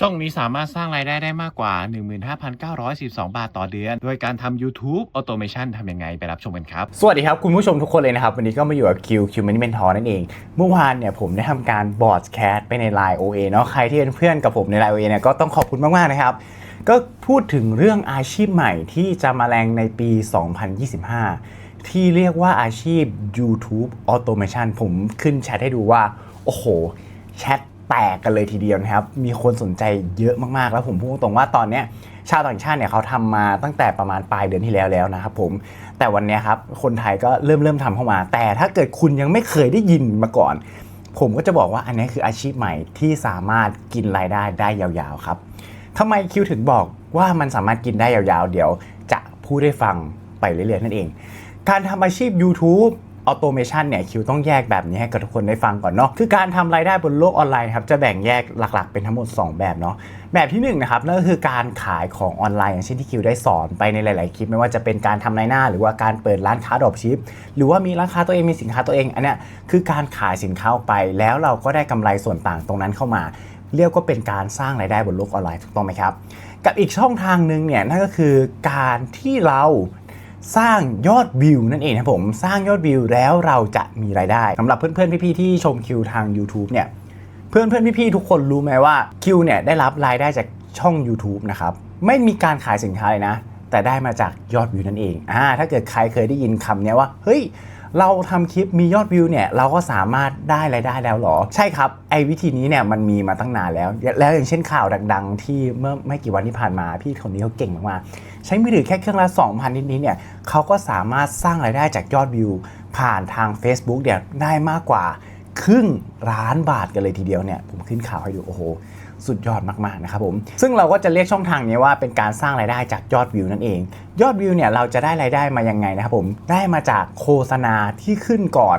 ช่องนี้สามารถสร้างรายได้ได้มากกว่า 15,912 บาทต่อเดือน โดยการทำ YouTube Automation ทำยังไงไปรับชมกันครับ สวัสดีครับคุณผู้ชมทุกคนเลยนะครับ วันนี้ก็มาอยู่กับคิวคิวมินิเมนทอนั่นเอง เมื่อวานเนี่ยผมได้ทำการบอร์ดแคสไปใน Line OA เนาะใครที่เป็นเพื่อนกับผมใน Line OA เนี่ยก็ต้องขอบคุณมากๆนะครับก็พูดถึงเรื่องอาชีพใหม่ที่จะมาแรงในปี 2025 ที่เรียกว่าอาชีพ YouTube Automation ผมขึ้นแชทให้ดูว่า โอ้โห แชท แตกกันเลยทีเดียวนะครับ มีคนสนใจเยอะมากๆ แล้วผมพูดตรงว่าตอนเนี้ยชาวต่างชาติเนี่ยเขาทำมาตั้งแต่ประมาณปลายเดือนที่แล้วแล้วนะครับผม แต่วันนี้ครับคนไทยก็เริ่มเริ่มทำเข้ามา แต่ถ้าเกิดคุณยังไม่เคยได้ยินมาก่อน ผมก็จะบอกว่าอันนี้คืออาชีพใหม่ที่สามารถกินรายได้ได้ยาวๆครับทำไมคิวถึงบอกว่ามันสามารถกินได้ยาวๆ เดี๋ยวจะพูดให้ฟังไปเรื่อยๆนั่นเอง การทำอาชีพ YouTube ออโตเมชันเนี่ยคิวต้องแยกแบบนี้ให้กับทุกคนได้ฟังก่อนเนาะคือการทำรายได้บนโลกออนไลน์ครับจะแบ่งแยกหลักๆ เป็นทั้งหมด 2 แบบเนาะแบบที่1นงนะครับนั่นก็คือการขายของออนไลน์ อย่างเช่นที่คิวได้สอนไปในหลาย ๆ คลิป ไม่ว่าจะเป็นการทำรายหน้า หรือว่าการเปิดร้านค้าดรอปชิปหรือว่ามีร้านค้าตัวเองมีสินค้าตัวเองอันเนี้ยคือการขายสินค้าออกไป แล้วเราก็ได้กำไรส่วนต่างตรงนั้นเข้ามา เรียกว่าเป็นการสร้างรายได้บนโลกออนไลน์ถูกต้องไหมครับกับอีกช่องทางหนึ่งเนี่ยนั่นก็คือการที่เรา สร้างยอดวิวนั่นเองครับผมสร้างยอดวิวแล้วเราจะมีรายได้สำหรับเพื่อนๆพี่ๆที่ชมคิวทาง YouTube เนี่ยเพื่อนๆพี่ๆทุกคนรู้ไหมว่าคิวเนี่ยได้รับรายได้จากช่อง YouTube นะครับไม่มีการขายสินค้าเลยนะ แต่ได้มาจากยอดวิวนั่นเองอ่าถ้าเกิดใครเคยได้ยินคำเนี้ยว่า เฮ้ย เราทำคลิปมียอดวิวเนี่ยเราก็สามารถได้รายได้แล้วหรอ ใช่ครับ ไอ้วิธีนี้เนี่ยมันมีมาตั้งนานแล้ว แล้วอย่างเช่นข่าวดัง ๆ ที่เมื่อไม่กี่วันที่ผ่านมาพี่คนนี้เขาเก่งมากๆใช้มือถือแค่เครื่องละ 2,000 นิดๆเนี่ยเขาก็สามารถสร้างรายได้จากยอดวิว ผ่านทาง Facebook เนี่ยได้มากกว่า ครึ่งล้านบาทกันเลยทีเดียวเนี่ยผมขึ้นข่าวให้ดูโอ้โหสุดยอดมากๆนะครับผมซึ่งเราก็จะเรียกช่องทางนี้ว่าเป็นการสร้างรายได้จากยอดวิวนั่นเอง ยอดวิวเนี่ยเราจะได้รายได้มายังไงนะครับผมได้มาจากโฆษณาที่ขึ้นก่อน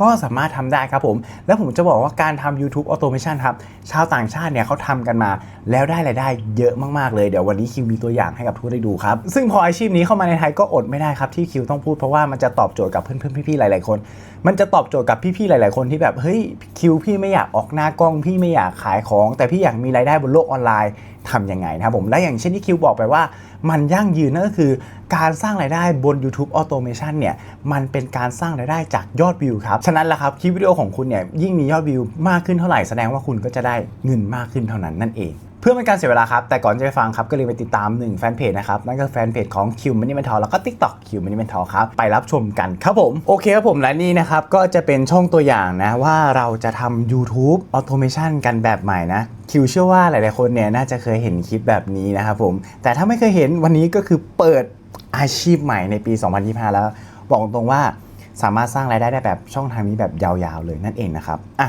ก็สามารถทำได้ครับผม แล้วผมจะบอกว่าการทำ YouTube Automation ครับ ชาวต่างชาติเนี่ยเขาทำกันมา แล้วได้รายได้เยอะมาก ๆ เลย เดี๋ยววันนี้คิวมีตัวอย่างให้กับทุกคนได้ดูครับ ซึ่งพออาชีพนี้เข้ามาในไทยก็อดไม่ได้ครับที่คิวต้องพูดเพราะว่ามันจะตอบโจทย์กับเพื่อนๆพี่ๆหลาย ๆ คน มันจะตอบโจทย์กับพี่ๆหลาย ๆ คนที่แบบเฮ้ยคิวพี่ไม่อยากออกหน้ากล้องพี่ไม่อยากขายของ แต่พี่อยากมีรายได้บนโลกออนไลน์ทำยังไงนะครับผมและอย่างเช่นที่คิวบอกไปว่า มันยั่งยืนนั่นก็คือการสร้างรายได้บน YouTube Automation เนี่ยมันเป็นการสร้างรายได้จากยอดวิวครับ ฉะนั้นแหละครับคลิปวิดีโอของคุณเนี่ยยิ่งมียอดวิวมากขึ้นเท่าไหร่แสดงว่าคุณก็จะได้เงินมากขึ้นเท่านั้นนั่นเอง เพื่อเป็นการเสียเวลาครับ แต่ก่อนจะไปฟังครับ ก็เลยไปติดตามหนึ่งแฟนเพจนะครับ นั่นก็แฟนเพจของ Q m a n i m e n t a l แล้วก็ TikTok Q m a n i m e n t a l ครับ ไปรับชมกันครับผม โอเคครับผมและนี่นะครับ ก็จะเป็นช่องตัวอย่างนะ ว่าเราจะทำ YouTube Automation กันแบบใหม่นะคิวเชื่อว่าหลาย ๆ คนเนี่ยน่าจะเคยเห็นคลิปแบบนี้นะครับผมแต่ถ้าไม่เคยเห็นวันนี้ก็คือเปิดอาชีพใหม่ในปี 2025 แล้วบอกตรงว่าสามารถสร้างรายได้ได้แบบช่องทางนี้แบบยาว ๆ เลยนั่นเองนะครับอะ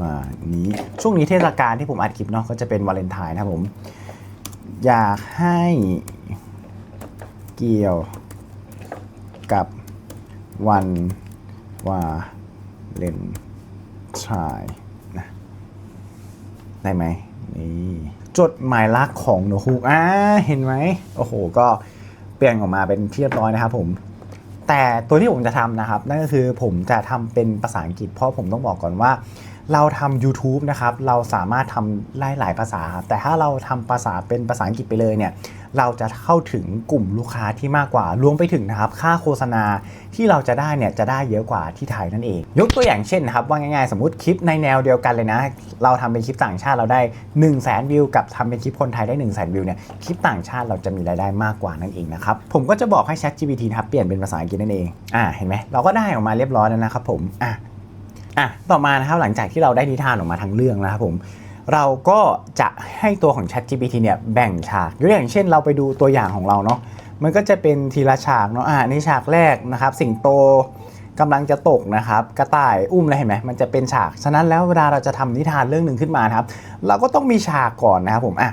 ว่านี้ช่วงนี้เทศกาลที่ผมอัดคลิปเนาะก็จะเป็นวาเลนไทน์นะผม อยากให้เกี่ยวกับวันวาเลนไทน์นะได้ไหมนี่จดหมายรักของหนูฮูกอ่าเห็นไหมโอ้โห ก็เปลี่ยนออกมาเป็นที่เรียบร้อยนะครับผมแต่ตัวที่ผมจะทำนะครับ นั่นก็คือผมจะทำเป็นภาษาอังกฤษเพราะผมต้องบอกก่อนว่า เราทำ YouTube นะครับ เราสามารถทำไล่หลายภาษาครับแต่ถ้าเราทำภาษาเป็นภาษาอังกฤษไปเลยเนี่ย เราจะเข้าถึงกลุ่มลูกค้าที่มากกว่า รวมไปถึงนะครับ ค่าโฆษณาที่เราจะได้เนี่ย จะได้เยอะกว่าที่ไทยนั่นเอง ยกตัวอย่างเช่นนะครับ ว่าง่ายๆ สมมติคลิปในแนวเดียวกันเลยนะ เราทำเป็นคลิปต่างชาติเราได้ 1 0 0 0 0แสนวิว กับทำเป็นคลิปคนไทยได้ 1 0 0 0 0แสนวิวเนี่ย คลิปต่างชาติเราจะมีรายได้มากกว่านั่นเองนะครับ ผมก็จะบอกให้ Chat GPT นะครับ เปลี่ยนเป็นภาษาอังกฤษนั่นเอง อ่า เห็นไหมเราก็ได้ออกมาเรียบร้อยแล้วนะครับผม อะ อะต่อมานะครับหลังจากที่เราได้นิทานออกมาทั้งเรื่องนะครับผมเราก็จะให้ตัวของ Chat GPT เนี่ยแบ่งฉากยกอย่างเช่นเราไปดูตัวอย่างของเราเนาะมันก็จะเป็นทีละฉากเนาะอ่าในฉากแรกนะครับ สิงโตกำลังจะตกนะครับ กระต่ายอุ้มอะไรเห็นไหมมันจะเป็นฉากฉะนั้นแล้วเวลาเราจะทำนิทานเรื่องหนึ่งขึ้นมาครับ เราก็ต้องมีฉากก่อนนะครับผมอะ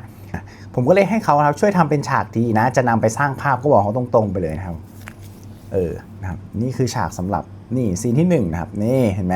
ผมก็เลยให้เขาครับช่วยทำเป็นฉากดีนะ จะนำไปสร้างภาพก็บอกเขาตรงๆไปเลยนะครับ เออนะครับนี่คือฉากสำหรับนี่ซีนที่หนึ่งนะครับนี่เห็นไหม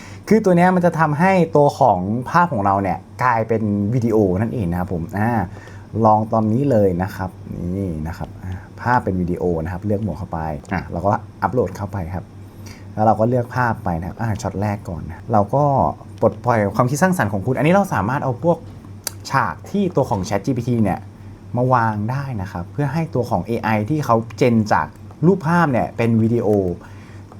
คือตัวนี้มันจะทำให้ตัวของภาพของเราเนี่ยกลายเป็นวิดีโอนั่นเองนะครับผมอ่าลองตอนนี้เลยนะครับนี่นะครับภาพเป็นวิดีโอนะครับเลือกหมวดเข้าไปอะเราก็อัปโหลดเข้าไปครับ แล้วเราก็เลือกภาพไปนะครับอ่าช็อตแรกก่อนนะเราก็ปลดปล่อยความคิดสร้างสรรค์ของคุณ อันนี้เราสามารถเอาพวกฉากที่ตัวของ Chat GPT เนี่ยมาวางได้นะครับ เพื่อให้ตัวของ AI ที่เขาเจนจากรูปภาพเนี่ยเป็นวิดีโอ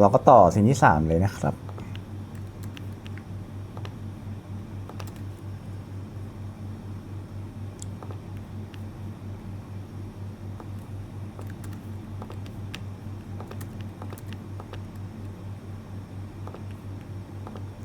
เราก็ต่อสิ่งที่ 3 เลยนะครับ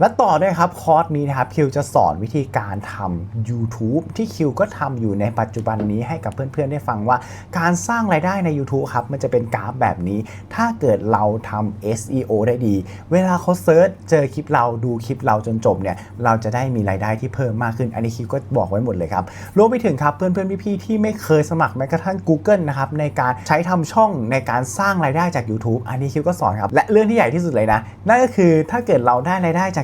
และต่อด้วยครับคอร์สนี้นะครับคิวจะสอนวิธีการทำ YouTube ที่คิวก็ทำอยู่ในปัจจุบันนี้ให้กับเพื่อนๆ ได้ฟังว่า การสร้างรายได้ใน YouTube ครับมันจะเป็นกราฟแบบนี้ ถ้าเกิดเราทำ SEO ได้ดี เวลาเขาเซิร์ชเจอคลิปเราดูคลิปเราจนจบเนี่ยเราจะได้มีรายได้ที่เพิ่มมากขึ้น อันนี้คิวก็บอกไว้หมดเลยครับรวมไปถึงครับเพื่อนๆพี่ๆที่ไม่เคยสมัครแม้กระทั่ง Google นะครับในการใช้ทำช่องในการสร้างรายได้จาก YouTube อันนี้คิวก็สอนครับและเรื่องที่ใหญ่ที่สุดเลยนะนั่นก็คือถ้าเกิดเราได้รายได้จาก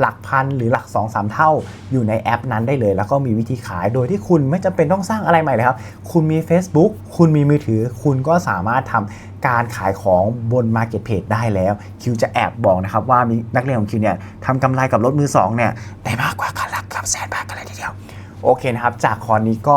หลักพันหรือหลัก 2-3เท่าอยู่ในแอปนั้นได้เลย แล้วก็มีวิธีขายโดยที่คุณไม่จำเป็นต้องสร้างอะไรใหม่เลยครับ คุณมี Facebook คุณมีมือถือ คุณก็สามารถทำการขายของบน Marketplace ได้แล้ว คิวจะแอบบอกนะครับว่ามีนักเรียนของคิวเนี่ยทำกำไรกับรถมือสองเนี่ยได้มากกว่าคันละเกือบแสนบาทกันเลยทีเดียว โอเคนะครับ จากคอร์สนี้ก็